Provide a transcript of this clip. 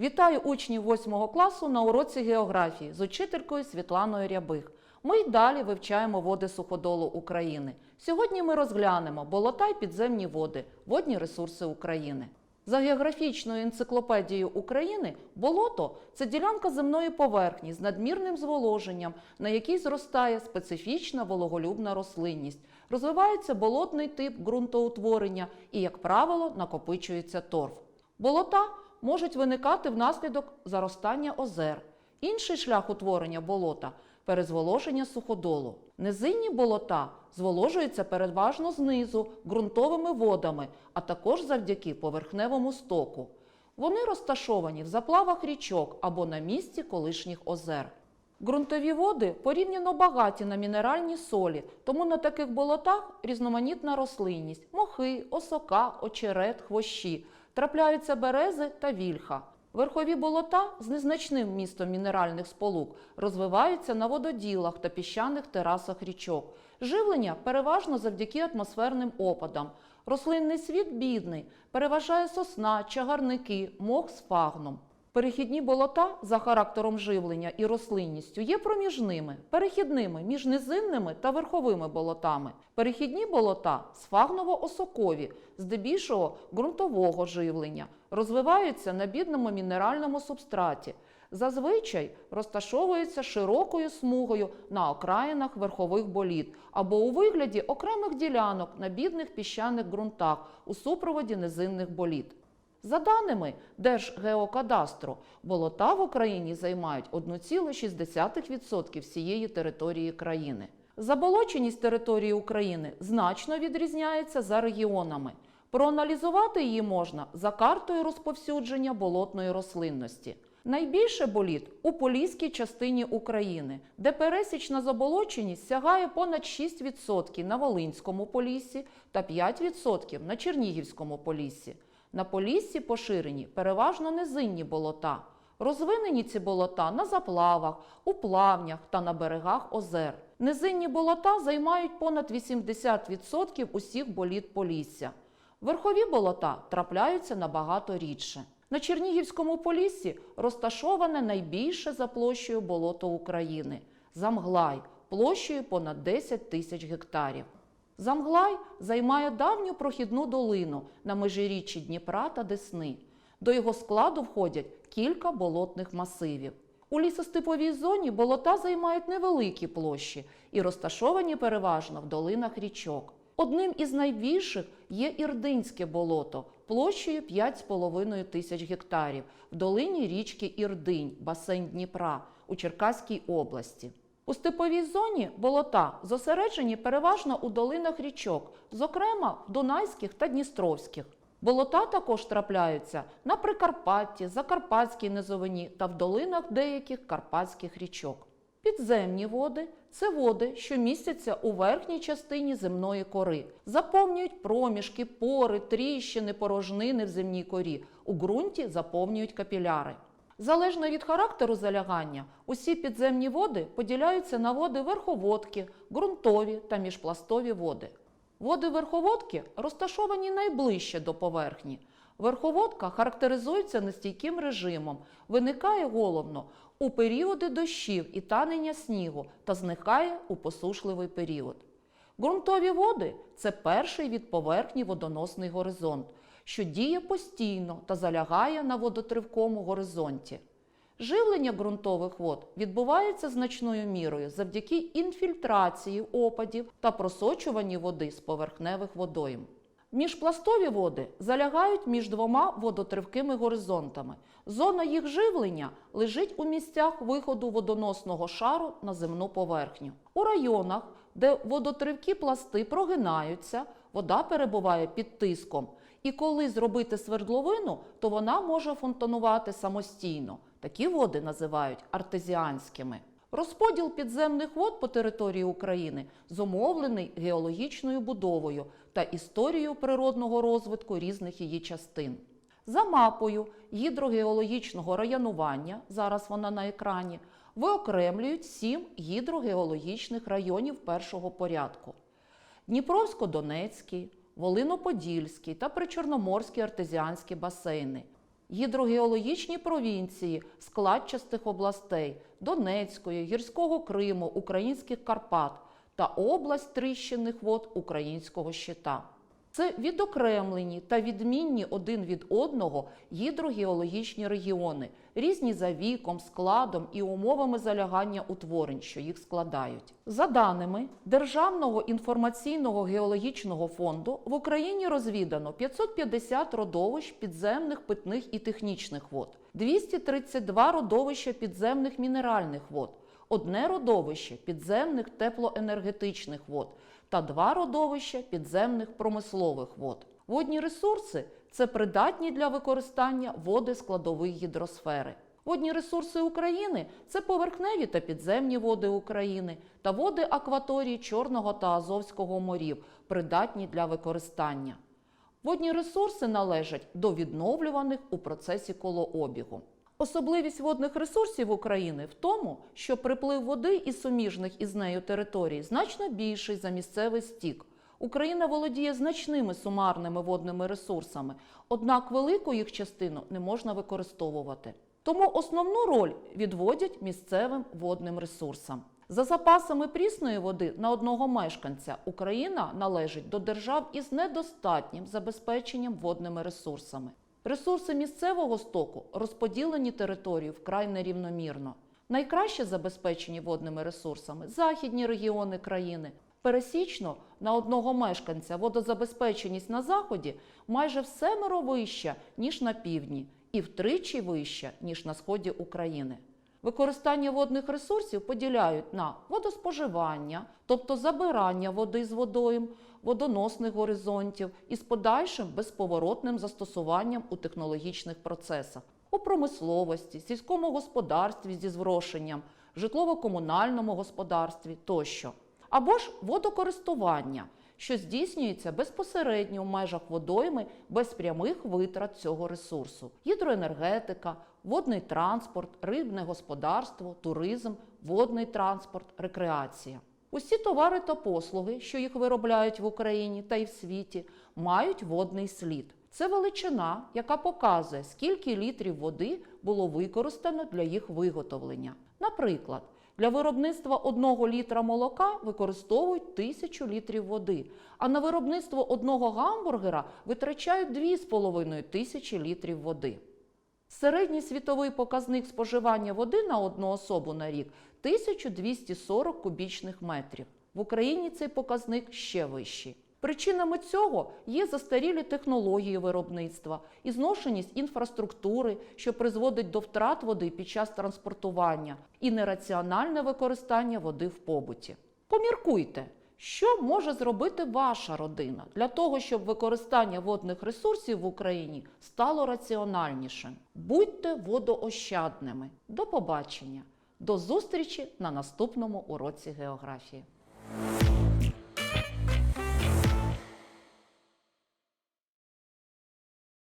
Вітаю учнів 8 класу на уроці географії з учителькою Світланою Рябих. Ми й далі вивчаємо води суходолу України. Сьогодні ми розглянемо болота й підземні води, водні ресурси України. За географічною енциклопедією України болото це ділянка земної поверхні з надмірним зволоженням, на якій зростає специфічна вологолюбна рослинність. Розвивається болотний тип ґрунтоутворення і, як правило, накопичується торф. Болота можуть виникати внаслідок заростання озер. Інший шлях утворення болота перезволоження суходолу. Низинні болота зволожуються переважно знизу ґрунтовими водами, а також завдяки поверхневому стоку. Вони розташовані в заплавах річок або на місці колишніх озер. Ґрунтові води порівняно багаті на мінеральні солі, тому на таких болотах різноманітна рослинність мохи, осока, очерет, хвощі, трапляються берези та вільха. Верхові болота з незначним містом мінеральних сполук розвиваються на вододілах та піщаних терасах річок. Живлення переважно завдяки атмосферним опадам. Рослинний світ бідний, переважає сосна, чагарники, мох з фагном. Перехідні болота за характером живлення і рослинністю є проміжними, перехідними між низинними та верховими болотами. Перехідні болота сфагново-осокові, здебільшого ґрунтового живлення, розвиваються на бідному мінеральному субстраті. Зазвичай розташовуються широкою смугою на окраїнах верхових боліт або у вигляді окремих ділянок на бідних піщаних ґрунтах у супроводі низинних боліт. За даними Держгеокадастру, болота в Україні займають 1,6% всієї території країни. Заболоченість території України значно відрізняється за регіонами. Проаналізувати її можна за картою розповсюдження болотної рослинності. Найбільше боліт у поліській частині України, де пересічна заболоченість сягає понад 6% на Волинському поліссі та 5% на Чернігівському поліссі. На поліссі поширені переважно низинні болота. Розвинені ці болота на заплавах, у плавнях та на берегах озер. Низинні болота займають понад 80% усіх боліт Полісся. Верхові болота трапляються набагато рідше. На Чернігівському поліссі розташоване найбільше за площею болото України Замглай площею понад 10 тисяч гектарів. Замглай займає давню прохідну долину на межиріччі Дніпра та Десни. До його складу входять кілька болотних масивів. У лісостеповій зоні болота займають невеликі площі і розташовані переважно в долинах річок. Одним із найбільших є Ірдинське болото площею 5,5 тисяч гектарів в долині річки Ірдинь, басейн Дніпра у Черкаській області. У степовій зоні болота зосереджені переважно у долинах річок, зокрема в Дунайських та Дністровських. Болота також трапляються на Прикарпатті, Закарпатській низовині та в долинах деяких карпатських річок. Підземні води це води, що містяться у верхній частині земної кори, заповнюють проміжки, пори, тріщини, порожнини в земній корі. У ґрунті заповнюють капіляри. Залежно від характеру залягання, усі підземні води поділяються на води верховодки, ґрунтові та міжпластові води. Води верховодки розташовані найближче до поверхні. Верховодка характеризується нестійким режимом, виникає головно у періоди дощів і танення снігу та зникає у посушливий період. Ґрунтові води це перший від поверхні водоносний горизонт, що діє постійно та залягає на водотривкому горизонті. Живлення ґрунтових вод відбувається значною мірою завдяки інфільтрації опадів та просочуванні води з поверхневих водойм. Міжпластові води залягають між двома водотривкими горизонтами. Зона їх живлення лежить у місцях виходу водоносного шару на земну поверхню. У районах, де водотривкі пласти прогинаються, вода перебуває під тиском. І коли зробити свердловину, то вона може фонтанувати самостійно. Такі води називають артезіанськими. Розподіл підземних вод по території України зумовлений геологічною будовою та історією природного розвитку різних її частин. За мапою гідрогеологічного районування, зараз вона на екрані, виокремлюють сім гідрогеологічних районів першого порядку: Дніпровсько-Донецький, Волино-Подільський та Причорноморський артезіанські басейни, гідрогеологічні провінції складчастих областей Донецької, Гірського Криму, Українських Карпат та область тріщинних вод Українського щита. Це відокремлені та відмінні один від одного гідрогеологічні регіони, різні за віком, складом і умовами залягання утворень, що їх складають. За даними Державного інформаційного геологічного фонду, в Україні розвідано 550 родовищ підземних питних і технічних вод, 232 родовища підземних мінеральних вод, одне родовище підземних теплоенергетичних вод та два родовища підземних промислових вод. Водні ресурси це придатні для використання води складових гідросфери. Водні ресурси України це поверхневі та підземні води України та води акваторії Чорного та Азовського морів, придатні для використання. Водні ресурси належать до відновлюваних у процесі колообігу. Особливість водних ресурсів України в тому, що приплив води із суміжних із нею територій значно більший за місцевий стік. Україна володіє значними сумарними водними ресурсами, однак велику їх частину не можна використовувати. Тому основну роль відводять місцевим водним ресурсам. За запасами прісної води на одного мешканця Україна належить до держав із недостатнім забезпеченням водними ресурсами. Ресурси місцевого стоку розподілені територію вкрай нерівномірно. Найкраще забезпечені водними ресурсами західні регіони країни. Пересічно на одного мешканця водозабезпеченість на заході майже в семеро вища, ніж на півдні, і втричі вища, ніж на сході України. Використання водних ресурсів поділяють на водоспоживання, тобто забирання води з водойм, водоносних горизонтів із подальшим безповоротним застосуванням у технологічних процесах, у промисловості, сільському господарстві зі зрошенням, житлово-комунальному господарстві тощо, або ж водокористування, що здійснюється безпосередньо в межах водойми без прямих витрат цього ресурсу: гідроенергетика, водний транспорт, рибне господарство, туризм, водний транспорт, рекреація. Усі товари та послуги, що їх виробляють в Україні та й в світі, мають водний слід. Це величина, яка показує, скільки літрів води було використано для їх виготовлення. Наприклад, для виробництва одного літра молока використовують тисячу літрів води, а на виробництво одного гамбургера витрачають 2,5 тисячі літрів води. Середній світовий показник споживання води на одну особу на рік 1240 кубічних метрів. В Україні цей показник ще вищий. Причинами цього є застарілі технології виробництва і зношеність інфраструктури, що призводить до втрат води під час транспортування, і нераціональне використання води в побуті. Поміркуйте, що може зробити ваша родина для того, щоб використання водних ресурсів в Україні стало раціональнішим. Будьте водоощадними. До побачення! До зустрічі на наступному уроці географії.